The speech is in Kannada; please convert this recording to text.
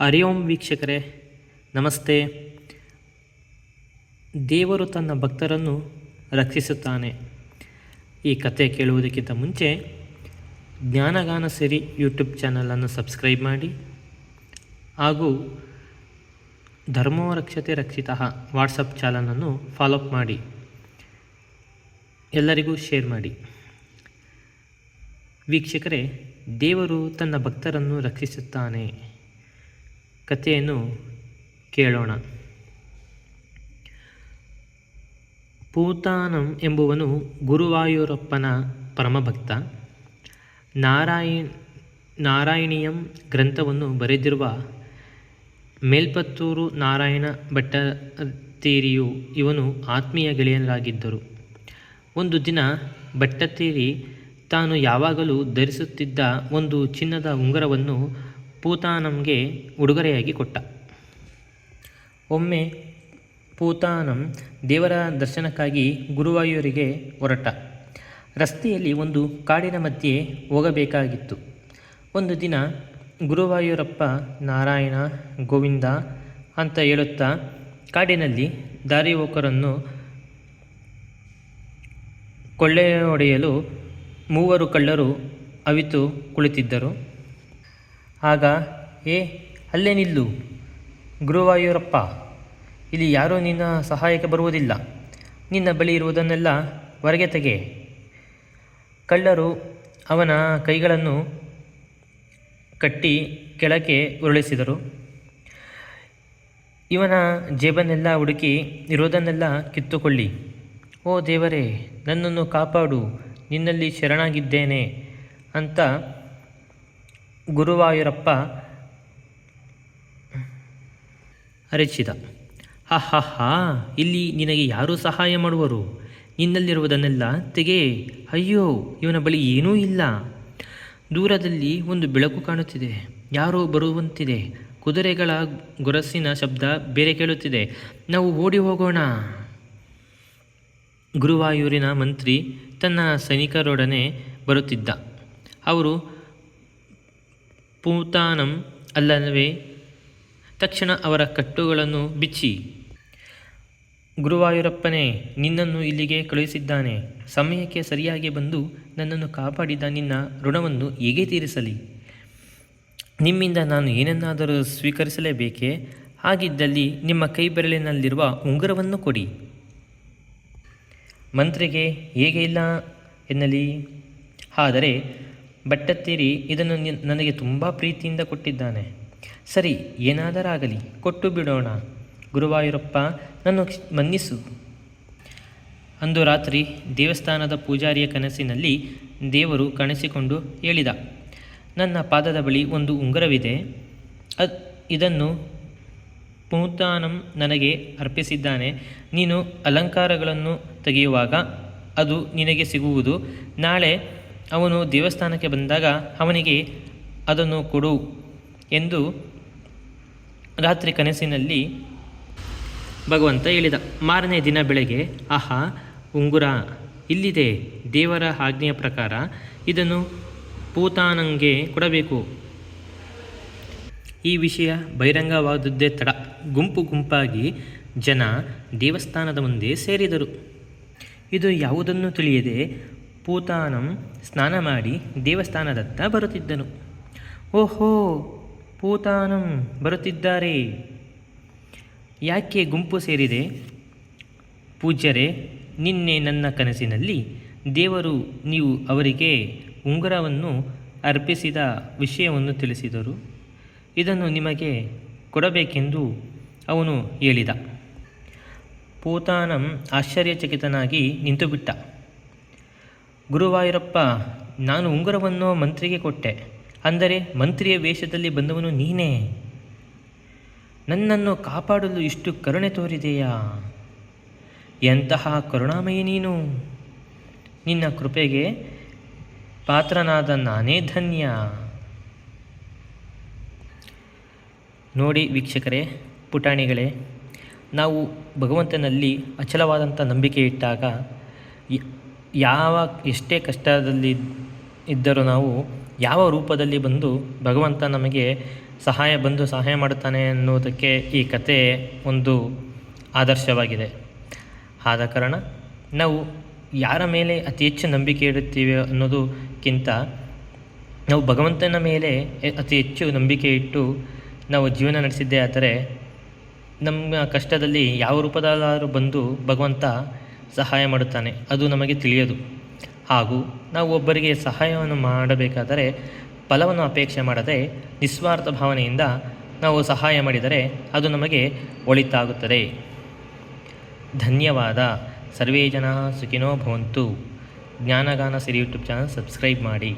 ಹರಿ ಓಂ ವೀಕ್ಷಕರೇ, ನಮಸ್ತೆ. ದೇವರು ತನ್ನ ಭಕ್ತರನ್ನು ರಕ್ಷಿಸುತ್ತಾನೆ. ಈ ಕತೆ ಕೇಳುವುದಕ್ಕಿಂತ ಮುಂಚೆ ಜ್ಞಾನಗಾನ ಸಿರಿ ಯೂಟ್ಯೂಬ್ ಚಾನಲನ್ನು ಸಬ್ಸ್ಕ್ರೈಬ್ ಮಾಡಿ. ಹಾಗೂ ಧರ್ಮೋ ರಕ್ಷತೆ ರಕ್ಷಿತ ವಾಟ್ಸಪ್ ಚಾನಲನ್ನು ಫಾಲೋಅಪ್ ಮಾಡಿ. ಎಲ್ಲರಿಗೂ ಶೇರ್ ಮಾಡಿ. ವೀಕ್ಷಕರೇ, ದೇವರು ತನ್ನ ಭಕ್ತರನ್ನು ರಕ್ಷಿಸುತ್ತಾನೆ. ಕಥೆಯನ್ನು ಕೇಳೋಣ. ಪೂತಾನಂ ಎಂಬುವನು ಗುರುವಾಯೂರಪ್ಪನ ಪರಮಭಕ್ತ. ನಾರಾಯಣ್, ನಾರಾಯಣೀಯಂ ಗ್ರಂಥವನ್ನು ಬರೆದಿರುವ ಮೇಲ್ಪತ್ತೂರು ನಾರಾಯಣ ಭಟ್ಟತೀರಿಯು ಇವನು ಆತ್ಮೀಯ ಗೆಳೆಯರಾಗಿದ್ದರು ಒಂದು ದಿನ ಭಟ್ಟತೀರಿ ತಾನು ಯಾವಾಗಲೂ ಧರಿಸುತ್ತಿದ್ದ ಒಂದು ಚಿನ್ನದ ಉಂಗುರವನ್ನು ಪೂತಾನಂಗೆ ಉಡುಗೊರೆಯಾಗಿ ಕೊಟ್ಟ. ಒಮ್ಮೆ ಪೂತಾನಂ ದೇವರ ದರ್ಶನಕ್ಕಾಗಿ ಗುರುವಾಯೂರಿಗೆ ಹೊರಟ. ರಸ್ತೆಯಲ್ಲಿ ಒಂದು ಕಾಡಿನ ಮಧ್ಯೆ ಹೋಗಬೇಕಾಗಿತ್ತು. ಒಂದು ದಿನ ಗುರುವಾಯೂರಪ್ಪ, ನಾರಾಯಣ, ಗೋವಿಂದ ಅಂತ ಹೇಳುತ್ತಾ ಕಾಡಿನಲ್ಲಿ ದಾರಿ ಹೋಕರನ್ನು ಕೊಳ್ಳೆ ಹೊಡೆಯಲು ಮೂವರು ಕಳ್ಳರು ಅವಿತು ಕುಳಿತಿದ್ದರು. ಆಗ, ಏ, ಅಲ್ಲೇ ನಿಲ್ಲು. ಗುರುವಾಯೂರಪ್ಪ, ಇಲ್ಲಿ ಯಾರೂ ನಿನ್ನ ಸಹಾಯಕ್ಕೆ ಬರುವುದಿಲ್ಲ. ನಿನ್ನ ಬಳಿ ಇರುವುದನ್ನೆಲ್ಲ ಹೊರಗೆ ತೆಗೆ. ಕಳ್ಳರು ಅವನ ಕೈಗಳನ್ನು ಕಟ್ಟಿ ಕೆಳಕ್ಕೆ ಉರುಳಿಸಿದರು. ಇವನ ಜೇಬನ್ನೆಲ್ಲ ಹುಡುಕಿ ಇರೋದನ್ನೆಲ್ಲ ಕಿತ್ತುಕೊಳ್ಳಿ. ಓ ದೇವರೇ, ನನ್ನನ್ನು ಕಾಪಾಡು, ನಿನ್ನಲ್ಲಿ ಶರಣಾಗಿದ್ದೇನೆ, ಅಂತ ಗುರುವಾಯೂರಪ್ಪ ಅರಿಚಿದ, ಹ, ಹಾ ಇಲ್ಲಿ ನಿನಗೆ ಯಾರು ಸಹಾಯ ಮಾಡುವರು? ನಿನ್ನಲ್ಲಿರುವುದನ್ನೆಲ್ಲ ತೆಗೆ. ಅಯ್ಯೋ, ಇವನ ಬಳಿ ಏನೂ ಇಲ್ಲ. ದೂರದಲ್ಲಿ ಒಂದು ಬೆಳಕು ಕಾಣುತ್ತಿದೆ. ಯಾರೋ ಬರುವಂತಿದೆ. ಕುದುರೆಗಳ ಗೊರಸಿನ ಶಬ್ದ ಬೇರೆ ಕೇಳುತ್ತಿದೆ. ನಾವು ಓಡಿ ಹೋಗೋಣ. ಗುರುವಾಯೂರಿನ ಮಂತ್ರಿ ತನ್ನ ಸೈನಿಕರೊಡನೆ ಬರುತ್ತಿದ್ದ. ಅವರು ಪೂತಾನಂ ಅಲ್ಲವೇ ತಕ್ಷಣ ಅವರ ಕಟ್ಟುಗಳನ್ನು ಬಿಚ್ಚಿ, ಗುರುವಾಯೂರಪ್ಪನೇ, ನಿನ್ನನ್ನು ಇಲ್ಲಿಗೆ ಕಳುಹಿಸಿದ್ದಾನೆ. ಸಮಯಕ್ಕೆ ಸರಿಯಾಗಿ ಬಂದು ನನ್ನನ್ನು ಕಾಪಾಡಿದ ನಿನ್ನ ಋಣವನ್ನು ಹೇಗೆ ತೀರಿಸಲಿ? ನಿಮ್ಮಿಂದ ನಾನು ಏನನ್ನಾದರೂ ಸ್ವೀಕರಿಸಲೇಬೇಕೇ? ಹಾಗಿದ್ದಲ್ಲಿ ನಿಮ್ಮ ಕೈ ಬೆರಳಿನಲ್ಲಿರುವ ಉಂಗುರವನ್ನು ಕೊಡಿ. ಮಂತ್ರಿಗೆ, ಹೇಗೆ ಇಲ್ಲ ಎನ್ನಲಿ? ಆದರೆ ಭಟ್ಟತ್ತೇರಿ ಇದನ್ನು ನನಗೆ ತುಂಬ ಪ್ರೀತಿಯಿಂದ ಕೊಟ್ಟಿದ್ದಾನೆ. ಸರಿ, ಏನಾದರಾಗಲಿ, ಕೊಟ್ಟು ಬಿಡೋಣ. ಗುರುವಾಯೂರಪ್ಪ, ನನ್ನ ಮನ್ನಿಸು. ಅಂದು ರಾತ್ರಿ ದೇವಸ್ಥಾನದ ಪೂಜಾರಿಯ ಕನಸಿನಲ್ಲಿ ದೇವರು ಕಾಣಿಸಿಕೊಂಡು ಹೇಳಿದ, ನನ್ನ ಪಾದದ ಬಳಿ ಒಂದು ಉಂಗುರವಿದೆ. ಅದ್, ಇದನ್ನು ಪೂತಾನಂ ನನಗೆ ಅರ್ಪಿಸಿದ್ದಾನೆ. ನೀನು ಅಲಂಕಾರಗಳನ್ನು ತೆಗೆಯುವಾಗ ಅದು ನಿನಗೆ ಸಿಗುವುದು. ನಾಳೆ ಅವನು ದೇವಸ್ಥಾನಕ್ಕೆ ಬಂದಾಗ ಅವನಿಗೆ, ಅದನ್ನು ಕೊಡು ಎಂದು ರಾತ್ರಿ ಕನಸಿನಲ್ಲಿ ಭಗವಂತ ಹೇಳಿದ. ಮಾರನೇ ದಿನ ಬೆಳಗ್ಗೆ, ಆಹಾ, ಉಂಗುರ ಇಲ್ಲಿದೆ. ದೇವರ ಆಜ್ಞೆಯ ಪ್ರಕಾರ ಇದನ್ನು ಪೂತಾನಂಗೆ ಕೊಡಬೇಕು. ಈ ವಿಷಯ ಬಹಿರಂಗವಾದದ್ದೇ ತಡ ಗುಂಪು ಗುಂಪಾಗಿ ಜನ ದೇವಸ್ಥಾನದ ಮುಂದೆ ಸೇರಿದರು. ಇದು ಯಾವುದನ್ನು ತಿಳಿಯದೆ ಪೂತಾನಂ ಸ್ನಾನ ಮಾಡಿ ದೇವಸ್ಥಾನದತ್ತ ಬರುತ್ತಿದ್ದನು. ಓಹೋ ಪೂತಾನಂ ಬರುತ್ತಿದ್ದಾರೆ. ಯಾಕೆ ಗುಂಪು ಸೇರಿದೆ? ಪೂಜ್ಯರೇ, ನಿನ್ನೆ ನನ್ನ ಕನಸಿನಲ್ಲಿ ದೇವರು ನೀವು ಅವರಿಗೆ ಉಂಗುರವನ್ನು ಅರ್ಪಿಸಿದ ವಿಷಯವನ್ನು ತಿಳಿಸಿದರು. ಇದನ್ನು ನಿಮಗೆ ಕೊಡಬೇಕೆಂದು ಅವನು ಹೇಳಿದ. ಪೂತಾನಂ ಆಶ್ಚರ್ಯಚಕಿತನಾಗಿ ನಿಂತುಬಿಟ್ಟ. ಗುರುವಾಯೂರಪ್ಪ, ನಾನು ಉಂಗುರವನ್ನು ಮಂತ್ರಿಗೆ ಕೊಟ್ಟೆ. ಅಂದರೆ ಮಂತ್ರಿಯ ವೇಷದಲ್ಲಿ ಬಂದವನು ನೀನೇ. ನನ್ನನ್ನು ಕಾಪಾಡಲು ಇಷ್ಟು ಕರುಣೆ ತೋರಿದೆಯಾ? ಎಂತಹ ಕರುಣಾಮಯಿ ನೀನು. ನಿನ್ನ ಕೃಪೆಗೆ ಪಾತ್ರನಾದ ನಾನೇ ಧನ್ಯ. ನೋಡಿ ವೀಕ್ಷಕರೇ, ಪುಟಾಣಿಗಳೇ, ನಾವು ಭಗವಂತನಲ್ಲಿ ಅಚಲವಾದಂಥ ನಂಬಿಕೆ ಇಟ್ಟಾಗ ಯಾವ ಎಷ್ಟೇ ಕಷ್ಟದಲ್ಲಿ ಇದ್ದರೂ ನಾವು ಯಾವ ರೂಪದಲ್ಲಿ ಬಂದು ಭಗವಂತ ನಮಗೆ ಸಹಾಯ ಬಂದು ಸಹಾಯ ಮಾಡುತ್ತಾನೆ ಅನ್ನುವುದಕ್ಕೆ ಈ ಕತೆ ಒಂದು ಆದರ್ಶವಾಗಿದೆ. ಆದ ಕಾರಣ ನಾವು ಯಾರ ಮೇಲೆ ಅತಿ ಹೆಚ್ಚು ನಂಬಿಕೆ ಇಡುತ್ತೀವಿ ಅನ್ನೋದಕ್ಕಿಂತ ನಾವು ಭಗವಂತನ ಮೇಲೆ ಅತಿ ಹೆಚ್ಚು ನಂಬಿಕೆ ಇಟ್ಟು ನಾವು ಜೀವನ ನಡೆಸಿದ್ದೇ ಆದರೆ ನಮ್ಮ ಕಷ್ಟದಲ್ಲಿ ಯಾವ ರೂಪದಲ್ಲಾದರೂ ಬಂದು ಭಗವಂತ ಸಹಾಯ ಮಾಡುತ್ತಾನೆ. ಅದು ನಮಗೆ ತಿಳಿಯದು. ಹಾಗೂ ನಾವು ಒಬ್ಬರಿಗೆ ಸಹಾಯವನ್ನು ಮಾಡಬೇಕಾದರೆ ಫಲವನ್ನು ಅಪೇಕ್ಷೆ ಮಾಡದೆ ನಿಸ್ವಾರ್ಥ ಭಾವನೆಯಿಂದ ನಾವು ಸಹಾಯ ಮಾಡಿದರೆ ಅದು ನಮಗೆ ಒಳಿತಾಗುತ್ತದೆ. ಧನ್ಯವಾದ. ಸರ್ವೇ ಜನ ಸುಖಿನೋ ಭವಂತು. Jnanagana Siri YouTube channel subscribe ಮಾಡಿ.